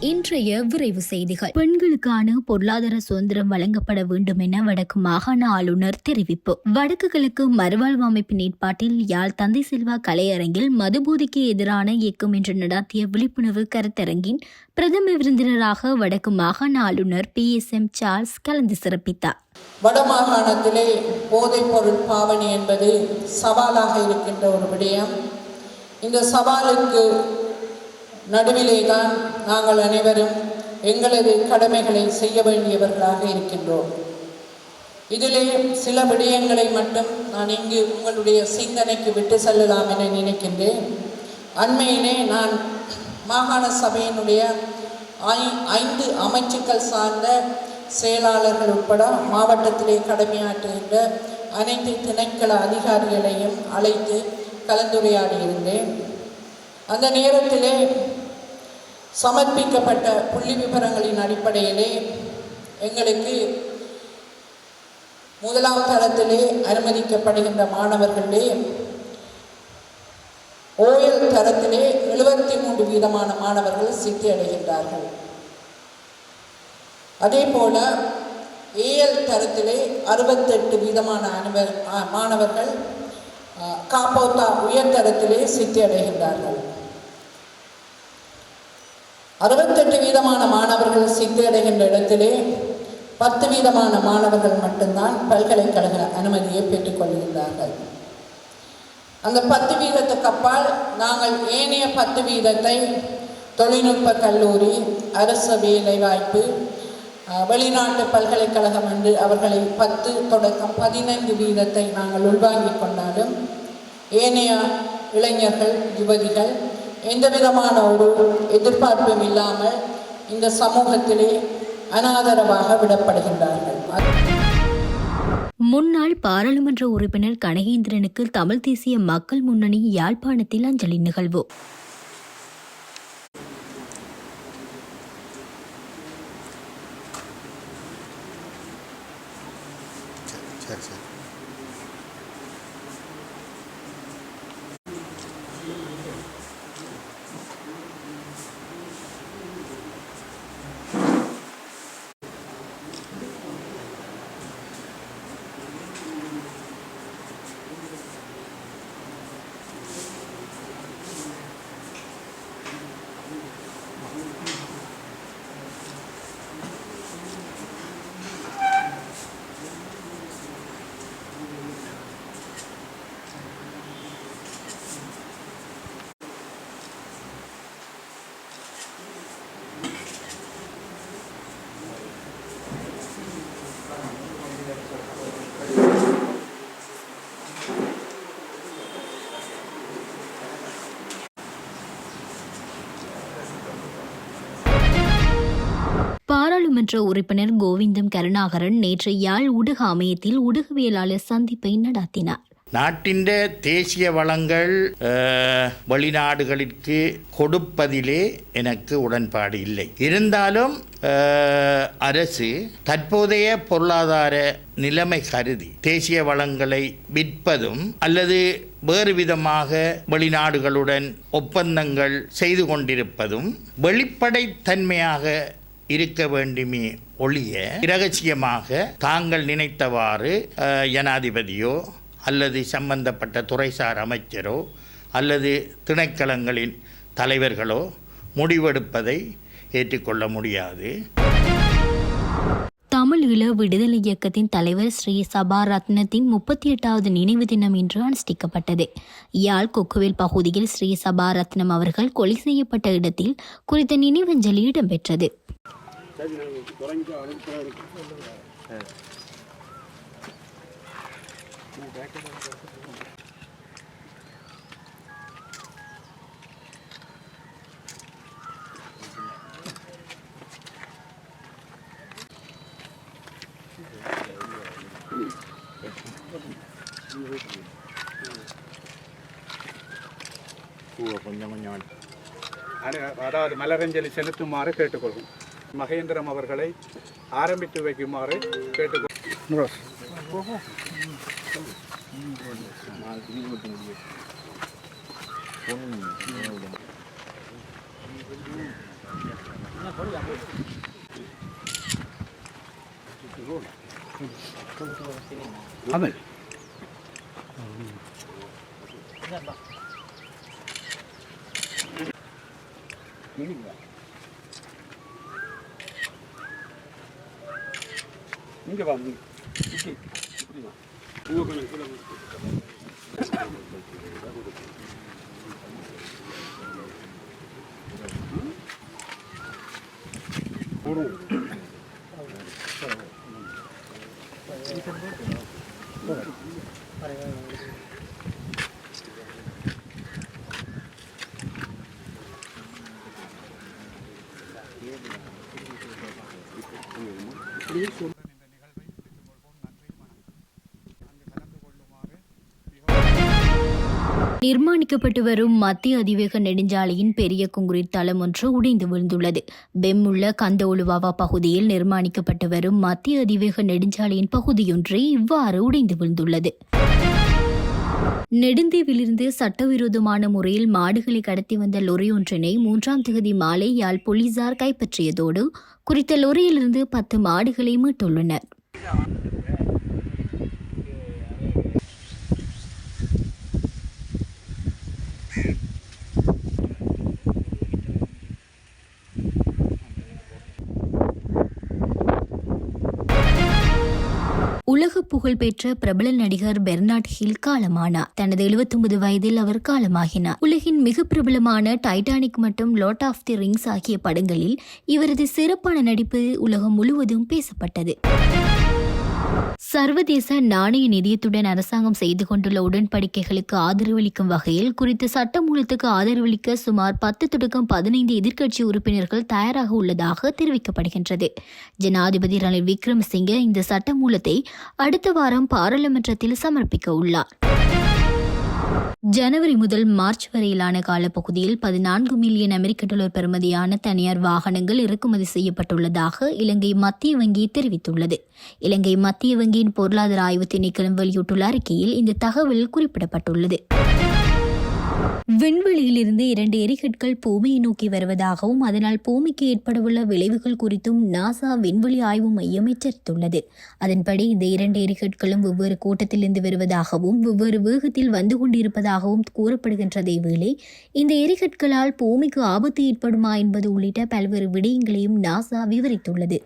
இன்றைய விரைவு செய்திகள். பெண்களுக்கான பொருளாதார சுதந்திரம் வழங்கப்பட வேண்டும் என வடக்கு மாகாண ஆளுநர் தெரிவிப்பு. வடக்கு கிழக்கு மறுவாழ்வு அமைப்பின் ஏற்பாட்டில் யாழ் தந்தை செல்வா கலையரங்கில் மதுபோதைக்கு எதிரான இயக்கம் என்று நடாத்திய விழிப்புணர்வு கருத்தரங்கின் பிரதம விருந்தினராக வடக்கு மாகாண ஆளுநர் பி எஸ் எம் சார்ல்ஸ் கலந்து சிறப்பித்தார். வடமாகாணத்திலே போதைப்பொருள் பாவனை என்பது சவாலாக இருக்கின்ற ஒரு விடயம். இந்த சவாலுக்கு நடுவிலே தான் நாங்கள் அனைவரும் எங்களது கடமைகளை செய்ய வேண்டியவர்களாக இருக்கின்றோம். இதிலே சில விடயங்களை மட்டும் நான் இங்கு உங்களுடைய சிந்தனைக்கு விட்டு செல்லலாம் என நினைக்கின்றேன். அண்மையிலே நான் மாகாண சபையினுடைய ஐ ஐந்து அமைச்சுக்கள் சார்ந்த செயலாளர்கள் உட்பட மாவட்டத்திலே கடமையாற்றுகின்ற அனைத்து திணைக்கள அதிகாரிகளையும் அழைத்து கலந்துரையாடியிருந்தேன். அந்த நேரத்திலே சமர்ப்பிக்கப்பட்ட புள்ளி விவரங்களின் அடிப்படையிலே எங்களுக்கு முதலாம் தரத்திலே அனுமதிக்கப்படுகின்ற மாணவர்களே ஓயல் தரத்திலே எழுபத்தி மூன்று வீதமான மாணவர்கள் சித்தி அடைகின்றார்கள் அதே போல ஏஎல் தரத்திலே அறுபத்தெட்டு வீதமான அனுப மாணவர்கள் காப்போத்தா உயர்தரத்திலே சித்தி அடைகின்றார்கள் அறுபத்தெட்டு வீதமான மாணவர்கள் சித்தி அடைகின்ற இடத்திலே பத்து வீதமான மாணவர்கள் மட்டும்தான் பல்கலைக்கழக அனுமதியை பெற்றுக்கொள்கின்றார்கள் அந்த பத்து வீதத்துக்கு அப்பால் நாங்கள் ஏனைய பத்து வீதத்தை தொழில்நுட்ப கல்லூரி அரசு வேலைவாய்ப்பு வெளிநாட்டு பல்கலைக்கழகம் என்று அவர்களை பத்து தொடக்கம் பதினைந்து வீதத்தை நாங்கள் உள்வாங்கிக் கொண்டாலும் ஏனைய இளைஞர்கள் யுவதிகள் எந்த விதமான ஒரு எதிர்பார்ப்பும் இல்லாமல் இந்த சமூகத்திலே அனாதரவாக விடப்படுகின்றார்கள். முன்னாள் பாராளுமன்ற உறுப்பினர் கனகேந்திரனுக்கு தமிழ் தேசிய மக்கள் முன்னணி யாழ்ப்பாணத்தில் அஞ்சலி நிகழ்வு. சரி சரி பாராளுமன்ற உறுப்பினர் கோவிந்தம் கருணாகரன் நேற்று யாழ் உடுக அமையத்தில் உடுகவியலாளர் சந்திப்பை நடாத்தினார். நாட்டின் தேசிய வளங்கள் வெளிநாடுகளுக்கு வெளிநாடுகளிற்கு கொடுப்பதிலே எனக்கு உடன்பாடு இல்லை. இருந்தாலும் அரசு தற்போதைய பொருளாதார நிலைமை கருதி தேசிய வளங்களை விற்பதும் அல்லது வேறு விதமாக வெளிநாடுகளுடன் ஒப்பந்தங்கள் செய்து கொண்டிருப்பதும் வெளிப்படைத்தன்மையாக இருக்க வேண்டுமே ஒழிய இரகசியமாக தாங்கள் நினைத்தவாறு ஜனாதிபதியோ அல்லது சம்பந்தப்பட்ட துறைசார் அமைச்சரோ அல்லது திணைக்களங்களின் தலைவர்களோ முடிவெடுப்பதை ஏற்றுக்கொள்ள முடியாது. தமிழ் ஈழ விடுதலை இயக்கத்தின் தலைவர் ஸ்ரீ சபா ரத்னத்தின் முப்பத்தி எட்டாவது நினைவு தினம் இன்று அனுஷ்டிக்கப்பட்டது. யாழ் கொக்குவேல் பகுதியில் ஸ்ரீ சபா ரத்னம் அவர்கள் கொலை செய்யப்பட்ட இடத்தில் குறித்த நினைவஞ்சலி இடம்பெற்றது. கொஞ்சம் கொஞ்சம் அனு- அதாவது மலரஞ்சலி செலுத்துமாறு கேட்டுக்கொள்கும் மகேந்திரம் அவர்களை ஆரம்பித்து வைக்குமாறு கேட்டுக்கொள் 하늘. 이게 봐, 이게 이거 그냥 그러면. 응? Thank you. நிர்மாணிக்கப்பட்டு வரும் மத்திய அதிவேக நெடுஞ்சாலையின் பெரிய குங்குரிட் தளம் ஒன்று உடைந்து விழுந்துள்ளது. பெம்முள்ள கந்தோலுவாவா பகுதியில் நிர்மாணிக்கப்பட்டு வரும் மத்திய அதிவேக நெடுஞ்சாலையின் பகுதியொன்றை இவ்வாறு உடைந்து விழுந்துள்ளது. நெடுந்தீவிலிருந்து சட்டவிரோதமான முறையில் மாடுகளை கடத்தி வந்த லொரி ஒன்றினை மூன்றாம் தேதி மாலை யாழ் போலீசார் கைப்பற்றியதோடு குறித்த லொரியிலிருந்து பத்து மாடுகளை மீட்டுள்ளனர். உலக புகழ்பெற்ற பிரபல நடிகர் பெர்னாட் ஹில் காலமானார். தனது 79 வயதில் அவர் காலமாகினார். உலகின் மிக பிரபலமான டைட்டானிக் மற்றும் லாட் ஆஃப் தி ரிங்ஸ் ஆகிய படங்களில் இவரது சிறப்பான நடிப்பு உலகம் முழுவதும் பேசப்பட்டது. சர்வதேச நாணய நிதியத்துடன் அரசாங்கம் செய்து கொண்டுள்ள உடன்படிக்கைகளுக்கு ஆதரவளிக்கும் வகையில் குறித்த சட்டமூலத்துக்கு ஆதரவளிக்க சுமார் பத்து தொடக்கம் பதினைந்து எதிர்க்கட்சி உறுப்பினர்கள் தயாராக உள்ளதாக தெரிவிக்கப்படுகின்றது. ஜனாதிபதி ரணில் விக்ரமசிங்கே இந்த சட்டமூலத்தை அடுத்த வாரம் பாராளுமன்றத்தில் சமர்ப்பிக்க உள்ளார். ஜனவரி முதல் மார்ச் வரையிலான காலப்பகுதியில் பதினான்கு மில்லியன் அமெரிக்க டாலர் பெறுமதியான தனியார் வாகனங்கள் இறக்குமதி செய்யப்பட்டுள்ளதாக இலங்கை மத்திய வங்கி தெரிவித்துள்ளது. இலங்கை மத்திய வங்கியின் பொருளாதார ஆய்வு திணைக்களம் வெளியிட்டுள்ள அறிக்கையில் இந்த தகவல் குறிப்பிடப்பட்டுள்ளது. விண்வெளியிலிருந்து இரண்டு எரிகற்கள் பூமியை நோக்கி வருவதாகவும் அதனால் பூமிக்கு ஏற்படவுள்ள விளைவுகள் குறித்தும் நாசா விண்வெளி ஆய்வு மையம் எச்சரித்துள்ளது. அதன்படி இந்த இரண்டு எரிகற்களும் வெவ்வேறு கூட்டத்திலிருந்து வருவதாகவும் வெவ்வேறு வேகத்தில் வந்து கொண்டிருப்பதாகவும் கூறப்படுகின்றதை வேளை இந்த எரிகற்களால் பூமிக்கு ஆபத்து ஏற்படுமா என்பது உள்ளிட்ட பல்வேறு விடயங்களையும் நாசா விவரித்துள்ளது.